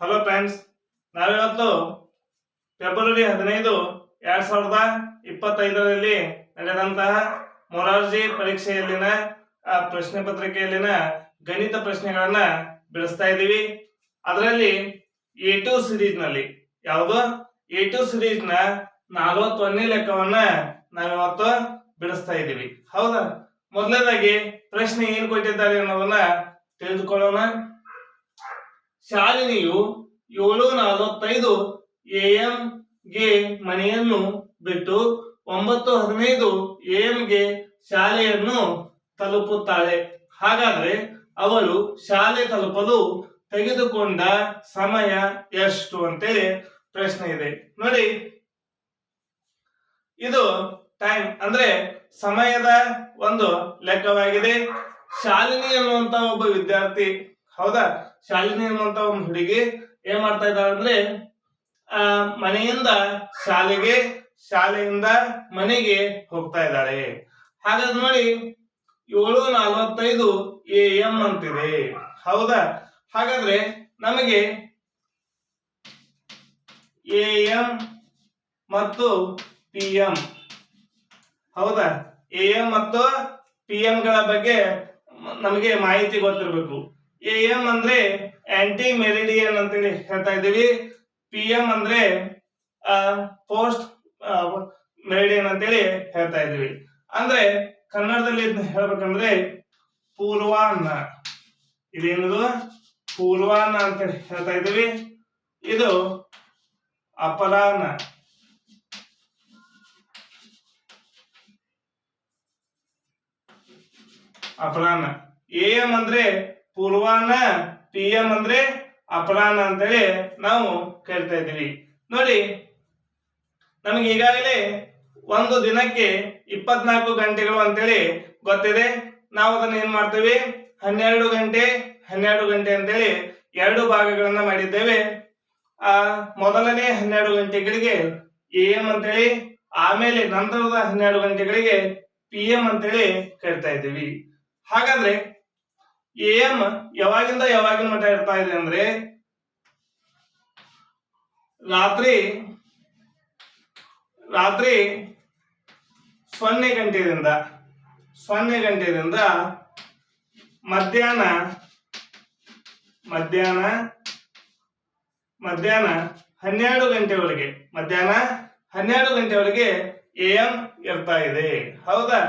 Hello friends ನಾವಿವತ್ತು February ಹದಿನೈದು ಎರಡ್ ಸಾವಿರದ ಇಪ್ಪತ್ತೈದರಲ್ಲಿ ನಡೆದಂತಹ ಮೊರಾರ್ಜಿ ಪರೀಕ್ಷೆಯಲ್ಲಿನ, ಆ, ಪ್ರಶ್ನೆ ಪತ್ರಿಕೆಯಲ್ಲಿನ ಗಣಿತ ಪ್ರಶ್ನೆಗಳನ್ನ ಬಿಡಿಸ್ತಾ ಇದ್ದೀವಿ. ಅದರಲ್ಲಿ ಎ ಟು ಸಿರೀಸ್ನಲ್ಲಿ ಯಾವುದು? ಎ ಟು ಸಿರೀಸ್ನ ನಲವತ್ತೊಂದನೇ ಲೆಕ್ಕವನ್ನ ನಾವಿವತ್ತು ಬಿಡಿಸ್ತಾ ಇದ್ದೀವಿ. ಹೌದಾ? ಮೊದಲನೇದಾಗಿ ಪ್ರಶ್ನೆ ಏನ್ ಕೊಟ್ಟಿದ್ದಾರೆ ಅನ್ನೋದನ್ನ ತಿಳಿದುಕೊಳ್ಳೋಣ. ಶಾಲಿನಿಯು ಏಳು ನಲವತ್ತೈದು ಗೆ ಮನೆಯನ್ನು ಬಿಟ್ಟು ಒಂಬತ್ತು ಹದಿನೈದು ಗೆ ಶಾಲೆಯನ್ನು ತಲುಪುತ್ತಾಳೆ. ಹಾಗಾದ್ರೆ ಅವಳು ಶಾಲೆ ತಲುಪಲು ತೆಗೆದುಕೊಂಡ ಸಮಯ ಎಷ್ಟು ಅಂತೇಳಿ ಪ್ರಶ್ನೆ ಇದೆ. ನೋಡಿ, ಇದು ಟೈಮ್ ಅಂದ್ರೆ ಸಮಯದ ಒಂದು ಲೆಕ್ಕವಾಗಿದೆ. ಶಾಲಿನಿ ಅನ್ನುವಂತ ಒಬ್ಬ ವಿದ್ಯಾರ್ಥಿ. ಹೌದಾ? ಶಾಲಿನಿ ಅನ್ನುವಂತ ಒಂದು ಹುಡುಗಿ ಏನ್ ಮಾಡ್ತಾ ಇದ್ದಾಳೆ ಅಂದ್ರೆ, ಆ, ಮನೆಯಿಂದ ಶಾಲೆಗೆ, ಶಾಲೆಯಿಂದ ಮನೆಗೆ ಹೋಗ್ತಾ ಇದ್ದಾಳೆ. ಹಾಗಾದ್ ನೋಡಿ, ಏಳು ನಲವತ್ತೈದು ಎ ಎಂ ಅಂತಿದೆ. ಹೌದಾ? ಹಾಗಾದ್ರೆ ನಮಗೆ ಎ ಎಂ ಮತ್ತು ಪಿ ಎಂ ಹೌದಾ? ಎ ಎಂ ಮತ್ತು ಪಿ ಎಂಗಳ ಬಗ್ಗೆ ನಮಗೆ ಮಾಹಿತಿ ಗೊತ್ತಿರಬೇಕು. ಎ ಅಂದ್ರೆ ಆಂಟಿ ಮೆರಿಡಿಯನ್ ಅಂತೇಳಿ ಹೇಳ್ತಾ ಇದ್ದೀವಿ. ಪಿ ಎಂ ಅಂದ್ರೆ ಪೋಸ್ಟ್ ಮೆರಿಡಿಯನ್ ಅಂತೇಳಿ ಹೇಳ್ತಾ ಇದ್ದೀವಿ. ಅಂದ್ರೆ ಕನ್ನಡದಲ್ಲಿ ಹೇಳ್ಬೇಕಂದ್ರೆ ಪೂರ್ವಾನ್ನ. ಇದೇನದು? ಪೂರ್ವಾನ್ನ ಅಂತ ಹೇಳ್ತಾ ಇದ್ದೀವಿ. ಇದು ಅಪರಾಹ್ನ. ಅಪರಾಹ್ನ. ಎ ಎಂ ಅಂದ್ರೆ ಪೂರ್ವಾಹ್ನ ಪಿ ಎಂ ಅಂದ್ರೆ ಅಪರಾಹ್ನ ಅಂತೇಳಿ ನಾವು ಕರಿತಾ ಇದ್ದೀವಿ. ನೋಡಿ, ನಮಗೆ ಈಗಾಗಲೇ ಒಂದು ದಿನಕ್ಕೆ ಇಪ್ಪತ್ನಾಲ್ಕು ಗಂಟೆಗಳು ಅಂತೇಳಿ ಗೊತ್ತಿದೆ. ನಾವು ಅದನ್ನ ಏನ್ ಮಾಡ್ತೇವೆ? ಹನ್ನೆರಡು ಗಂಟೆ ಹನ್ನೆರಡು ಗಂಟೆ ಅಂತೇಳಿ ಎರಡು ಭಾಗಗಳನ್ನ ಮಾಡಿದ್ದೇವೆ. ಆ, ಮೊದಲನೇ ಹನ್ನೆರಡು ಗಂಟೆಗಳಿಗೆ ಎ ಎಂ ಅಂತೇಳಿ, ಆಮೇಲೆ ನಂತರದ ಹನ್ನೆರಡು ಗಂಟೆಗಳಿಗೆ ಪಿ ಎಂ ಅಂತೇಳಿ ಕರಿತಾ ಇದ್ದೀವಿ. ಹಾಗಾದ್ರೆ ಎಂ ಯಾವಾಗಿಂದ ಯಾವಾಗಿನ ಮಟ್ಟ ಇರ್ತಾ ಇದೆ ಅಂದ್ರೆ ರಾತ್ರಿ ರಾತ್ರಿ ಸೊನ್ನೆ ಗಂಟೆಯಿಂದ ಸೊನ್ನೆ ಗಂಟೆಯಿಂದ ಮಧ್ಯಾಹ್ನ ಮಧ್ಯಾಹ್ನ ಮಧ್ಯಾಹ್ನ ಹನ್ನೆರಡು ಗಂಟೆವರೆಗೆ, ಮಧ್ಯಾಹ್ನ ಹನ್ನೆರಡು ಗಂಟೆವರೆಗೆ ಎ ಎಂ ಇರ್ತಾ ಇದೆ. ಹೌದಾ?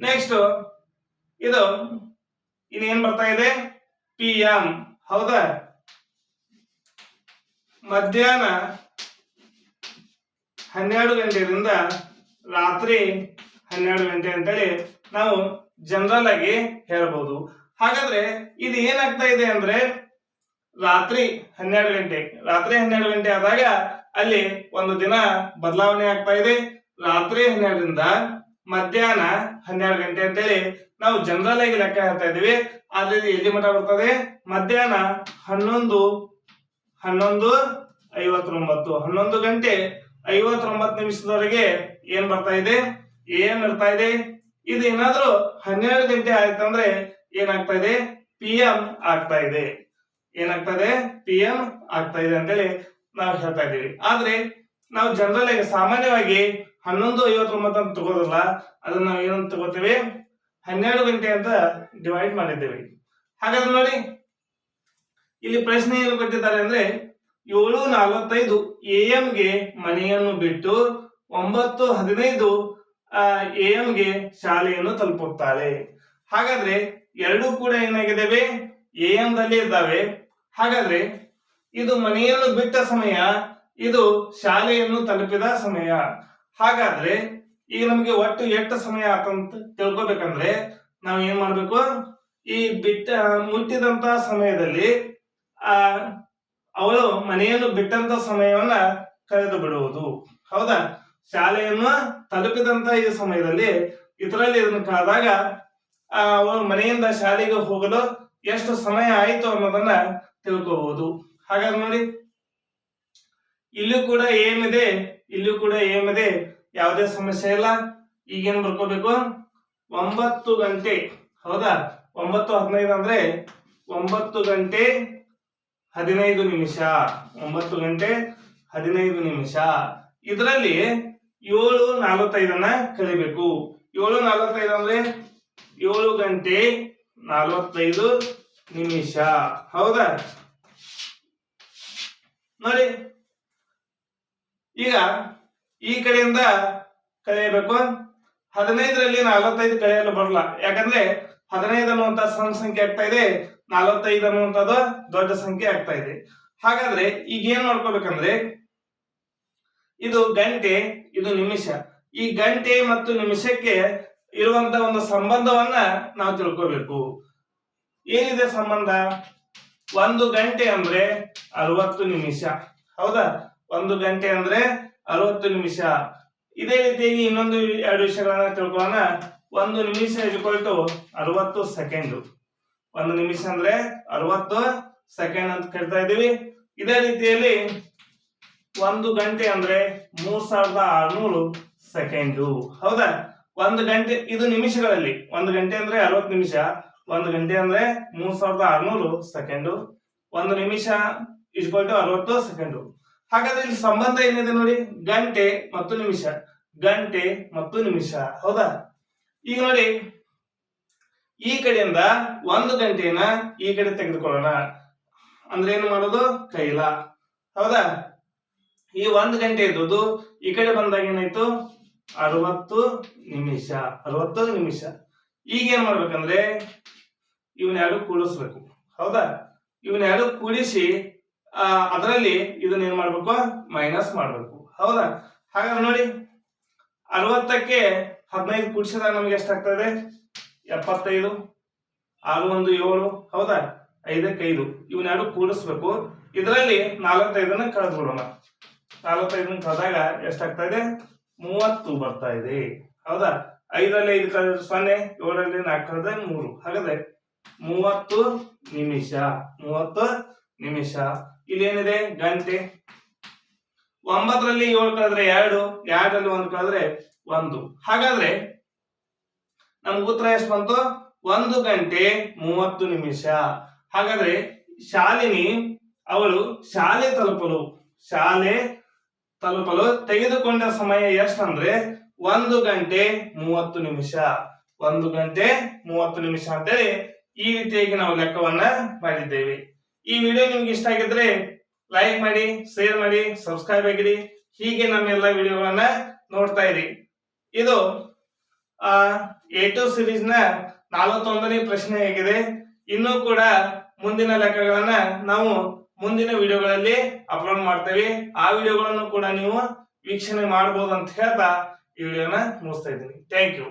ನೆಕ್ಸ್ಟ್ ಇದು ಇನ್ನೇನ್ ಬರ್ತಾ ಇದೆ? ಪಿ ಎಂ ಹೌದಾ? ಮಧ್ಯಾಹ್ನ ಹನ್ನೆರಡು ಗಂಟೆಯಿಂದ ರಾತ್ರಿ ಹನ್ನೆರಡು ಗಂಟೆ ಅಂತೇಳಿ ನಾವು ಜನರಲ್ ಆಗಿ ಹೇಳ್ಬೋದು. ಹಾಗಾದ್ರೆ ಇದು ಏನಾಗ್ತಾ ಇದೆ ಅಂದ್ರೆ ರಾತ್ರಿ ಹನ್ನೆರಡು ಗಂಟೆ, ರಾತ್ರಿ ಹನ್ನೆರಡು ಗಂಟೆ ಆದಾಗ ಅಲ್ಲಿ ಒಂದು ದಿನ ಬದಲಾವಣೆ ಆಗ್ತಾ ಇದೆ. ರಾತ್ರಿ ಹನ್ನೆರಡರಿಂದ ಮಧ್ಯಾಹ್ನ ಹನ್ನೆರಡು ಗಂಟೆ ಅಂತೇಳಿ ನಾವು ಜನರಲ್ ಆಗಿ ಲೆಕ್ಕ ಹೇಳ್ತಾ ಇದೀವಿ ಆದ್ರೆ ಇದು ಎಲ್ಲಿ ಮಟ್ಟ ಬರ್ತದೆ? ಮಧ್ಯಾಹ್ನ ಹನ್ನೊಂದು ಹನ್ನೊಂದು, ಐವತ್ತೊಂಬತ್ತು. ಹನ್ನೊಂದು ಗಂಟೆ ಐವತ್ತೊಂಬತ್ತು ನಿಮಿಷದವರೆಗೆ ಏನ್ ಬರ್ತಾ ಇದೆ? ಏನ್ ಇರ್ತಾ ಇದೆ? ಇದು ಏನಾದ್ರೂ ಹನ್ನೆರಡು ಗಂಟೆ ಆಯ್ತಂದ್ರೆ ಏನಾಗ್ತಾ ಇದೆ? ಪಿ ಎಂ ಆಗ್ತಾ ಇದೆ. ಏನಾಗ್ತಾ ಇದೆ? ಪಿ ಎಂ ಆಗ್ತಾ ಇದೆ ಅಂತೇಳಿ ನಾವು ಹೇಳ್ತಾ ಇದ್ದೀವಿ. ಆದ್ರೆ ನಾವು ಜನರಲ್ ಆಗಿ ಸಾಮಾನ್ಯವಾಗಿ ಹನ್ನೊಂದು ಐವತ್ತೊಂಬತ್ತು ಅಂತ ತಗೋದಲ್ಲ. ಅದನ್ನ ನಾವು ಏನಂತ ತಗೋತೀವಿ? ಹನ್ನೆರಡು ಗಂಟೆ ಅಂತ ಡಿವೈಡ್ ಮಾಡಿದ್ದೇವೆ. ಹಾಗಾದ್ರೆ ನೋಡಿ, ಇಲ್ಲಿ ಪ್ರಶ್ನೆ ಏನು ಕೊಟ್ಟಿದ್ದಾರೆ ಅಂದ್ರೆ, ಏಳು ನಲವತ್ತೈದು ಎ ಗೆ ಮನೆಯನ್ನು ಬಿಟ್ಟು ಒಂಬತ್ತು ಹದಿನೈದು ಎ ಗೆ ಶಾಲೆಯನ್ನು ತಲುಪುತ್ತಾಳೆ. ಹಾಗಾದ್ರೆ ಎರಡೂ ಕೂಡ ಏನಾಗಿದ್ದಾವೆ? ಎ ದಲ್ಲಿ ಇದ್ದಾವೆ. ಹಾಗಾದ್ರೆ ಇದು ಮನೆಯನ್ನು ಬಿಟ್ಟ ಸಮಯ, ಇದು ಶಾಲೆಯನ್ನು ತಲುಪಿದ ಸಮಯ. ಹಾಗಾದ್ರೆ ಈಗ ನಮಗೆ ಒಟ್ಟು ಎಷ್ಟು ಸಮಯ ಆತಂತ ತಿಳ್ಕೊಬೇಕಂದ್ರೆ ನಾವು ಏನ್ ಮಾಡ್ಬೇಕು? ಈ ಬಿಟ್ಟ, ಮುಟ್ಟಿದಂತ ಸಮಯದಲ್ಲಿ, ಆ, ಅವಳು ಮನೆಯನ್ನು ಬಿಟ್ಟಂತ ಸಮಯವನ್ನ ಕಳೆದು ಬಿಡುವುದು. ಹೌದಾ? ಶಾಲೆಯನ್ನು ತಲುಪಿದಂತ ಈ ಸಮಯದಲ್ಲಿ ಇದರಲ್ಲಿ ಇದನ್ನು ಕಳೆದಾಗ ಅವಳು ಮನೆಯಿಂದ ಶಾಲೆಗೆ ಹೋಗಲು ಎಷ್ಟು ಸಮಯ ಆಯಿತು ಅನ್ನೋದನ್ನ ತಿಳ್ಕೋಬಹುದು ಹಾಗಾದ್ರೆ ನೋಡಿ. ಇಲ್ಲೂ ಕೂಡ ಏನಿದೆ? ಇಲ್ಲೂ ಕೂಡ ಏನಿದೆ? ಯಾವುದೇ ಸಮಸ್ಯೆ ಇಲ್ಲ. ಈಗೇನ್ ಬರ್ಕೋಬೇಕು? ಒಂಬತ್ತು ಗಂಟೆ. ಹೌದಾ? ಒಂಬತ್ತು ಹದಿನೈದು ಅಂದ್ರೆ ಒಂಬತ್ತು ಗಂಟೆ ಹದಿನೈದು ನಿಮಿಷ. ಒಂಬತ್ತು ಗಂಟೆ ಹದಿನೈದು ನಿಮಿಷ. ಇದರಲ್ಲಿ ಏಳು ನಲವತ್ತೈದನ್ನ ಕಳಿಬೇಕು. ಏಳು ನಲವತ್ತೈದು ಅಂದ್ರೆ ಏಳು ಗಂಟೆ ನಲವತ್ತೈದು ನಿಮಿಷ. ಹೌದಾ? ನೋಡಿ. ಈಗ ಈ ಕಡೆಯಿಂದ ಕಳೆಯಬೇಕು ಹದಿನೈದರಲ್ಲಿ ನಲವತ್ತೈದು ಕಳೆಯಲು ಬರಲ್ಲ. ಯಾಕಂದ್ರೆ ಹದಿನೈದು ಅನ್ನುವಂತ ಸಣ್ಣ ಸಂಖ್ಯೆ ಆಗ್ತಾ ಇದೆ, ನಲವತ್ತೈದು ಅನ್ನುವಂಥದ್ದು ದೊಡ್ಡ ಸಂಖ್ಯೆ ಆಗ್ತಾ ಇದೆ. ಹಾಗಾದ್ರೆ ಈಗ ಏನ್ ಮಾಡ್ಕೋಬೇಕಂದ್ರೆ, ಇದು ಗಂಟೆ, ಇದು ನಿಮಿಷ. ಈ ಗಂಟೆ ಮತ್ತು ನಿಮಿಷಕ್ಕೆ ಇರುವಂತ ಒಂದು ಸಂಬಂಧವನ್ನ ನಾವು ತಿಳ್ಕೋಬೇಕು. ಏನಿದೆ ಸಂಬಂಧ? ಒಂದು ಗಂಟೆ ಅಂದ್ರೆ ಅರವತ್ತು ನಿಮಿಷ. ಹೌದಾ? ಒಂದು ಗಂಟೆ ಅಂದ್ರೆ ಅರವತ್ತು ನಿಮಿಷ. ಇದೇ ರೀತಿಯಾಗಿ ಇನ್ನೊಂದು ಎರಡು ವಿಷಯಗಳನ್ನ ತಿಳ್ಕೊಳ್ಳೋಣ. ಒಂದು ನಿಮಿಷ ಇಟ್ಕೊಳ್ತು ಅರವತ್ತು ಸೆಕೆಂಡ್. ಒಂದು ನಿಮಿಷ ಅಂದ್ರೆ ಅರವತ್ತು ಸೆಕೆಂಡ್ ಅಂತ ಕರಿತಾ ಇದೀವಿ ಇದೇ ರೀತಿಯಲ್ಲಿ ಒಂದು ಗಂಟೆ ಅಂದ್ರೆ ಮೂರ್ ಸಾವಿರದ ಆರ್ನೂರು ಸೆಕೆಂಡು. ಹೌದಾ? ಒಂದು ಗಂಟೆ, ಇದು ನಿಮಿಷಗಳಲ್ಲಿ. ಒಂದು ಗಂಟೆ ಅಂದ್ರೆ ಅರವತ್ತು ನಿಮಿಷ. ಒಂದು ಗಂಟೆ ಅಂದ್ರೆ ಮೂರ್ ಸಾವಿರದ ಆರ್ನೂರು ಸೆಕೆಂಡು. ಒಂದು ನಿಮಿಷ ಇಸ್ಕೊಳ್ತು ಅರವತ್ತು ಸೆಕೆಂಡು. ಹಾಗಾದ್ರೆ ಇಲ್ಲಿ ಸಂಬಂಧ ಏನಿದೆ ನೋಡಿ? ಗಂಟೆ ಮತ್ತು ನಿಮಿಷ. ಗಂಟೆ ಮತ್ತು ನಿಮಿಷ. ಹೌದಾ? ಈಗ ನೋಡಿ, ಈ ಕಡೆಯಿಂದ ಒಂದು ಗಂಟೆಯನ್ನ ಈ ಕಡೆ ತೆಗೆದುಕೊಳ್ಳೋಣ. ಅಂದ್ರೆ ಏನು ಮಾಡೋದು? ಕೈಲ ಹೌದಾ? ಈ ಒಂದು ಗಂಟೆ ಇದ್ದದ್ದು ಈ ಕಡೆ ಬಂದಾಗ ಏನಾಯ್ತು? ಅರವತ್ತು ನಿಮಿಷ. ಅರವತ್ತು ನಿಮಿಷ. ಈಗ ಏನ್ ಮಾಡ್ಬೇಕಂದ್ರೆ ಇವನ್ನೆರಡು ಕೂಡಿಸ್ಬೇಕು. ಹೌದಾ? ಇವನ್ನೆರಡು ಕೂಡಿಸಿ ಅದರಲ್ಲಿ ಇದನ್ನ ಏನ್ ಮಾಡ್ಬೇಕು? ಮೈನಸ್ ಮಾಡ್ಬೇಕು. ಹೌದಾ? ಹಾಗಾದ್ರೆ ನೋಡಿ, ಅರವತ್ತಕ್ಕೆ ಹದಿನೈದು ಕೂಡಿಸಿದಾಗ ನಮ್ಗೆ ಎಷ್ಟಾಗ್ತದೆ? ಎಪ್ಪತ್ತೈದು ಆರು ಒಂದು ಏಳು, ಹೌದಾ? ಐದಕ್ಕೆ ಐದು. ಇವನ್ನೆರಡು ಕೂಡಿಸ್ಬೇಕು. ಇದರಲ್ಲಿ ನಾಲ್ವತ್ತೈದನ್ನ ಕಳೆದ್ಬಿಡೋಣ. ನಾಲ್ವತ್ತೈದನ್ನ ಕಳೆದಾಗ ಎಷ್ಟಾಗ್ತಾ ಇದೆ ಮೂವತ್ತು ಬರ್ತಾ ಇದೆ ಹೌದಾ? ಐದರಲ್ಲಿ ಐದು ಕಳೆದ್ರೆ ಸೊನ್ನೆ, ಏಳರಲ್ಲಿ ನಾಲ್ಕು ಕಳೆದ್ರೆ ಮೂರು. ಹಾಗಾದ್ರೆ ಮೂವತ್ತು ನಿಮಿಷ. ಮೂವತ್ತು ನಿಮಿಷ. ಇಲ್ಲಿ ಏನಿದೆ ಗಂಟೆ. ಒಂಬತ್ತರಲ್ಲಿ ಏಳು ಕಳೆದ್ರೆ ಎರಡು, ಎರಡರಲ್ಲಿ ಒಂದು ಕಳೆದ್ರೆ ಒಂದು. ಹಾಗಾದ್ರೆ ನಮ್ಗೆ ಉತ್ತರ ಎಷ್ಟು ಬಂತು? ಒಂದು ಗಂಟೆ ಮೂವತ್ತು ನಿಮಿಷ. ಹಾಗಾದ್ರೆ ಶಾಲಿನಿ, ಅವಳು ಶಾಲೆ ತಲುಪಲು ಶಾಲೆ ತಲುಪಲು ತೆಗೆದುಕೊಂಡ ಸಮಯ ಎಷ್ಟಂದ್ರೆ ಒಂದು ಗಂಟೆ ಮೂವತ್ತು ನಿಮಿಷ. ಒಂದು ಗಂಟೆ ಮೂವತ್ತು ನಿಮಿಷ ಅಂತೇಳಿ ಈ ರೀತಿಯಾಗಿ ನಾವು ಲೆಕ್ಕವನ್ನ ಮಾಡಿದ್ದೇವೆ. ಈ ವಿಡಿಯೋ ನಿಮ್ಗೆ ಇಷ್ಟ ಆಗಿದ್ರೆ ಲೈಕ್ ಮಾಡಿ ಶೇರ್ ಮಾಡಿ ಸಬ್ಸ್ಕ್ರೈಬ್ ಆಗಿರಿ. ಹೀಗೆ ನಮ್ಮೆಲ್ಲ ವಿಡಿಯೋಗಳನ್ನ ನೋಡ್ತಾ ಇರಿ. ಇದು ಎ ಟು ಸಿರೀಸ್ನ ನಾಲ್ವತ್ತೊಂದನೇ ಪ್ರಶ್ನೆ ಆಗಿದೆ. ಇನ್ನೂ ಕೂಡ ಮುಂದಿನ ಲೆಕ್ಕಗಳನ್ನ ನಾವು ಮುಂದಿನ ವಿಡಿಯೋಗಳಲ್ಲಿ ಅಪ್ಲೋಡ್ ಮಾಡ್ತೇವೆ. ಆ ವಿಡಿಯೋಗಳನ್ನು ಕೂಡ ನೀವು ವೀಕ್ಷಣೆ ಮಾಡಬಹುದು ಅಂತ ಹೇಳ್ತಾ ಈ ವಿಡಿಯೋನ ಮುಗಿಸ್ತಾ ಇದ್ದೀನಿ. Thank you